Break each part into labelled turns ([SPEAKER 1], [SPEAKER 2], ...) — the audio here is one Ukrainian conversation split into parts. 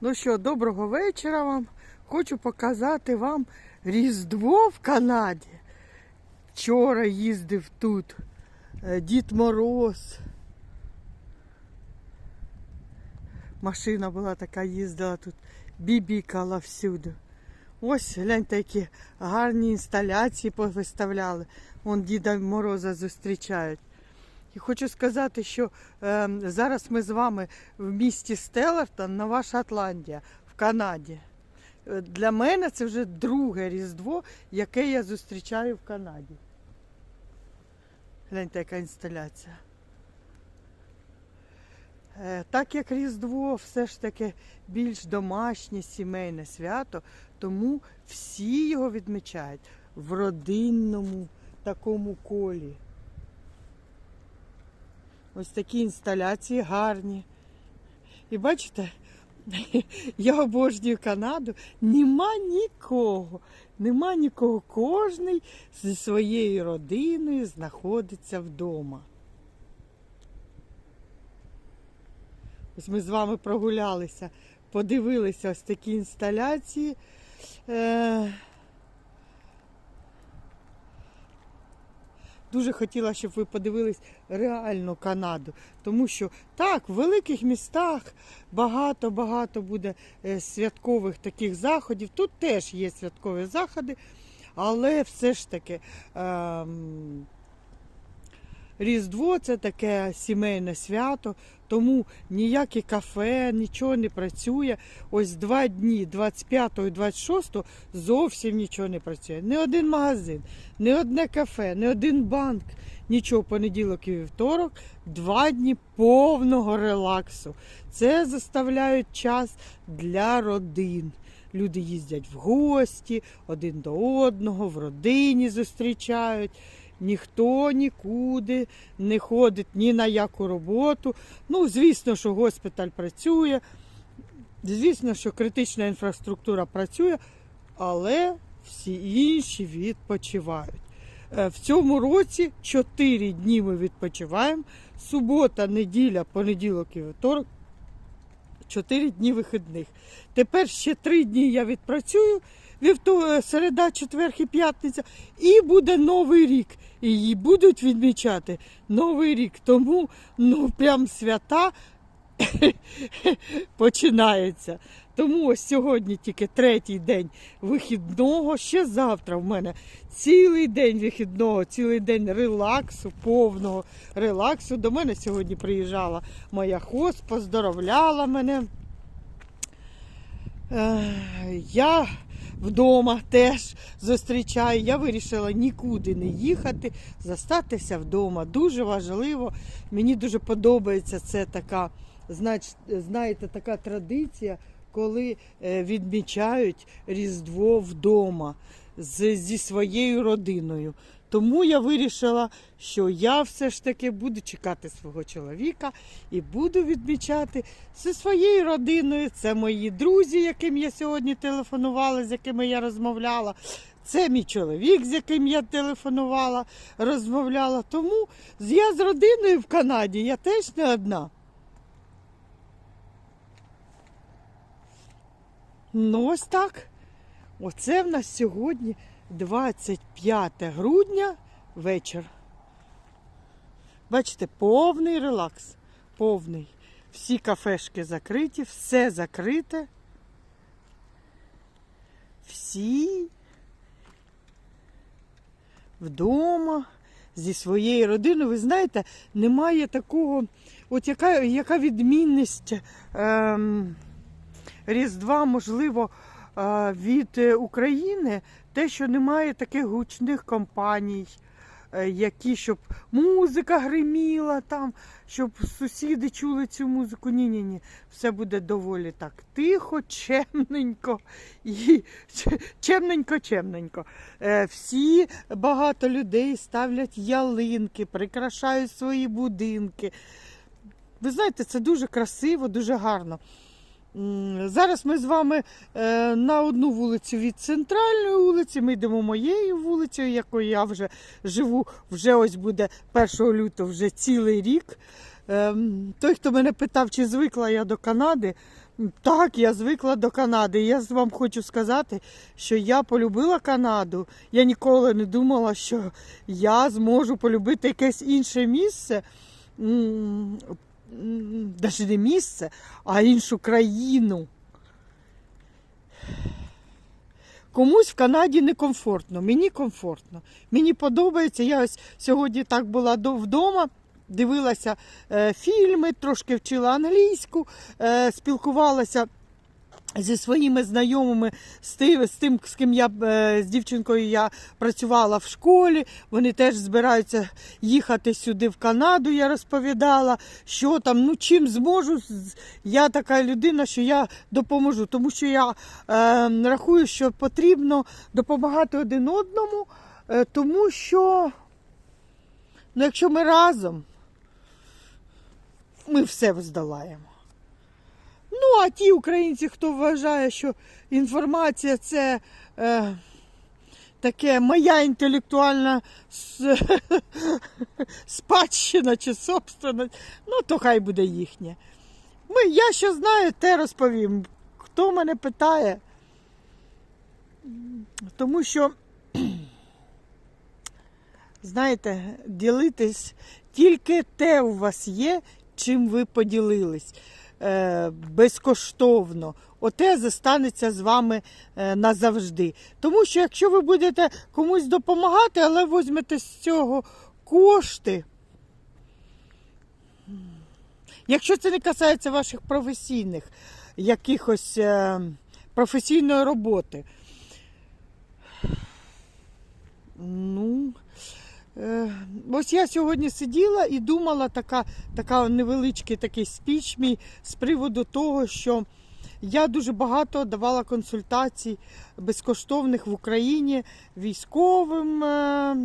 [SPEAKER 1] Ну що, доброго вечора вам. Хочу показати вам Різдво в Канаді. Вчора їздив тут е, Дід Мороз. Машина була така, їздила тут, бібікала всюди. Ось гляньте, які гарні інсталяції повиставляли. Вон Діда Мороза зустрічають. І хочу сказати, що е, зараз ми з вами в місті Стеллартон, Нова Шотландія, в Канаді. Е, Для мене це вже друге Різдво, яке я зустрічаю в Канаді. Гляньте, яка інсталяція. Е, Так як Різдво все ж таки більш домашнє сімейне свято, тому всі його відмічають в родинному такому колі. Ось такі інсталяції гарні. І бачите, я обожнюю Канаду, нема нікого, нема нікого. Кожний зі своєю родиною знаходиться вдома. Ось ми з вами прогулялися, подивилися ось такі інсталяції. Дуже хотіла, щоб ви подивились реальну Канаду. Тому що так, в великих містах багато-багато буде е, святкових таких заходів. Тут теж є святкові заходи, але все ж таки ем, Різдво це таке сімейне свято, тому ніякі кафе, нічого не працює. Ось два дні, 25 і 26, зовсім нічого не працює. Ні один магазин, ні одне кафе, ні один банк, нічого понеділок і вівторок, два дні повного релаксу. Це заставляють час для родин. Люди їздять в гості один до одного, в родині зустрічають. Ніхто нікуди не ходить ні на яку роботу. Ну, звісно, що госпіталь працює, звісно, що критична інфраструктура працює, але всі інші відпочивають. Е, В цьому році 4 дні ми відпочиваємо. Субота, неділя, понеділок і вівторок. 4 дні вихідних. Тепер ще 3 дні я відпрацюю. Вівто... Середа, четвер і п'ятниця, і буде новий рік. І будуть відмічати новий рік. Тому ну прям свята починаються. Тому ось сьогодні тільки третій день вихідного. Ще завтра в мене цілий день вихідного, цілий день релаксу, повного релаксу. До мене сьогодні приїжджала моя хост, поздоровляла мене. Е, Я вдома теж зустрічаю. Я вирішила нікуди не їхати, застатися вдома. Дуже важливо. Мені дуже подобається це така, знаєте, така традиція, коли е, відмічають Різдво вдома з, зі своєю родиною. Тому я вирішила, що я все ж таки буду чекати свого чоловіка і буду відмічати зі своєю родиною. Це мої друзі, яким я сьогодні телефонувала, з якими я розмовляла. Це мій чоловік, з яким я телефонувала, розмовляла. Тому я з родиною в Канаді, я теж не одна. Ну, ось так. Оце в нас сьогодні 25 грудня вечір. Бачите, повний релакс. Повний. Всі кафешки закриті, все закрите. Всі вдома зі своєю родиною. Ви знаєте, немає такого, от яка, яка відмінність ем, Різдва, можливо, від е, України, те, що немає таких гучних компаній, е, які щоб музика гриміла там, щоб сусіди чули цю музику. Ні, ні, ні. Все буде доволі так тихо, чемненько і чемненько, чемненько. Е, Всі багато людей ставлять ялинки, прикрашають свої будинки. Ви знаєте, це дуже красиво, дуже гарно. Зараз ми з вами е, на одну вулицю від центральної вулиці. Ми йдемо моєю вулицею, якою я вже живу. Вже ось буде 1 лютого вже цілий рік. Ем, той, хто мене питав, чи звикла я до Канади, Так, я звикла до Канади. Я вам хочу сказати, що я полюбила Канаду. Я ніколи не думала, що я зможу полюбити якесь інше місце. Навіть не місце, а іншу країну. Комусь в Канаді некомфортно, мені комфортно. Мені подобається. Я ось сьогодні так була до- вдома, дивилася е, фільми, трошки вчила англійську, е, спілкувалася зі своїми знайомими, з тим, з ким я е, з дівчинкою я працювала в школі. Вони теж збираються їхати сюди в Канаду. Я розповідала, що там, ну чим зможу. Я така людина, що я допоможу, тому що я е, рахую, що потрібно допомагати один одному, е, тому що ну, якщо ми разом, ми все здолаємо. А ті українці, хто вважає, що інформація це е, таке моя інтелектуальна спадщина чи собственность, ну то хай буде їхнє. Ми, я що знаю, те розповім. Хто мене питає? Тому що, знаєте, ділитись тільки те у вас є, чим ви поділились безкоштовно. Оте застанеться з вами е, назавжди. Тому що якщо ви будете комусь допомагати, але візьмете з цього кошти, якщо це не касається ваших професійних якихось е, професійної роботи, ну. Е, Ось я сьогодні сиділа і думала, така, така невеличкий такий спіч мій з приводу того, що я дуже багато давала консультацій безкоштовних в Україні військовим, е,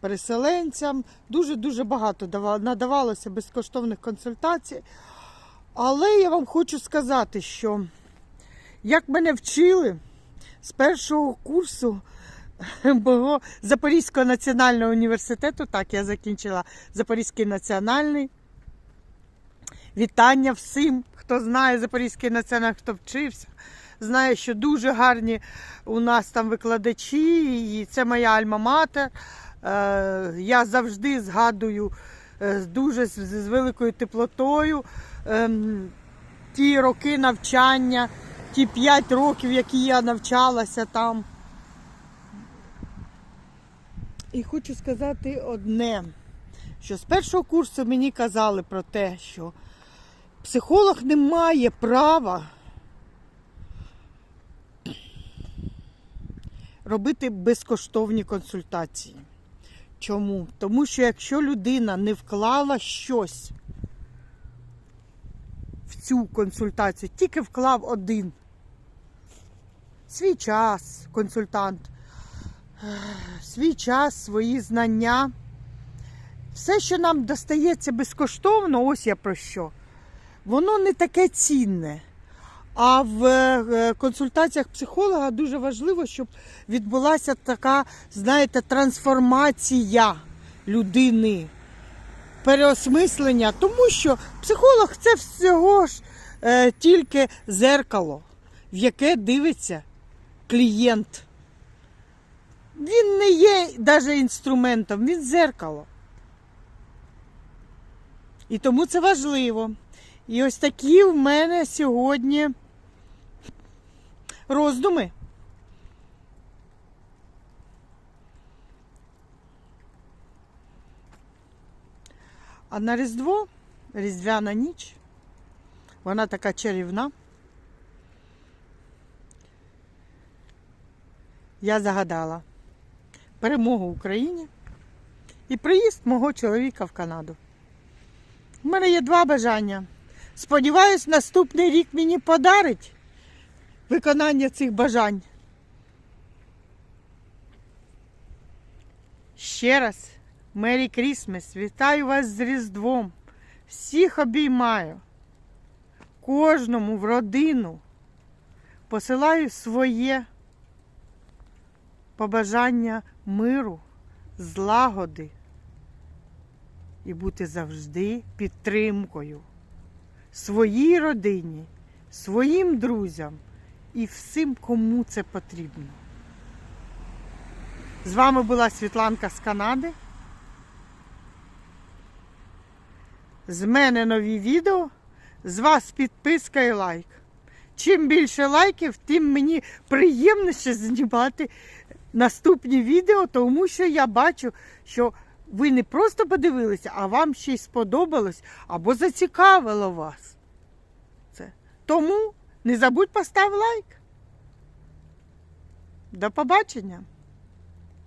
[SPEAKER 1] переселенцям. Дуже-дуже багато надавалося безкоштовних консультацій. Але я вам хочу сказати, що як мене вчили з першого курсу мого Запорізького національного університету. Так, я закінчила Запорізький національний. Вітання всім, хто знає Запорізький національний, хто вчився. Знає, що дуже гарні у нас там викладачі, і це моя альма-матер. Е, Я завжди згадую е, дуже з, великою теплотою ем, ті роки навчання, ті 5 років, які я навчалася там. І хочу сказати одне, що з першого курсу мені казали про те, що психолог не має права робити безкоштовні консультації. Чому? Тому що якщо людина не вклала щось в цю консультацію, тільки вклав один свій час, консультант свій час, свої знання. Все, що нам достається безкоштовно, ось я про що, воно не таке цінне. А в е, консультаціях психолога дуже важливо, щоб відбулася така, знаєте, трансформація людини, переосмислення. Тому що психолог це всього ж е, тільки зеркало, в яке дивиться клієнт. Він не є навіть інструментом, він зеркало. І тому це важливо. І ось такі в мене сьогодні роздуми. А на Різдво, Різдвяна ніч, вона така чарівна. Я загадала перемогу Україні і приїзд мого чоловіка в Канаду. У мене є два бажання. Сподіваюсь, наступний рік мені подарить виконання цих бажань. Ще раз, Мері Крісмес, вітаю вас з Різдвом. Всіх обіймаю. Кожному в родину посилаю своє побажання миру, злагоди і бути завжди підтримкою своїй родині своїм друзям і всім, кому це потрібно. З вами була Світланка з Канади. З мене нові відео, з вас підписка і лайк. Чим більше лайків, тим мені приємніше знімати наступні відео, тому що я бачу, що ви не просто подивилися, а вам ще й сподобалось або зацікавило вас. Це. Тому не забудь постав лайк. До побачення!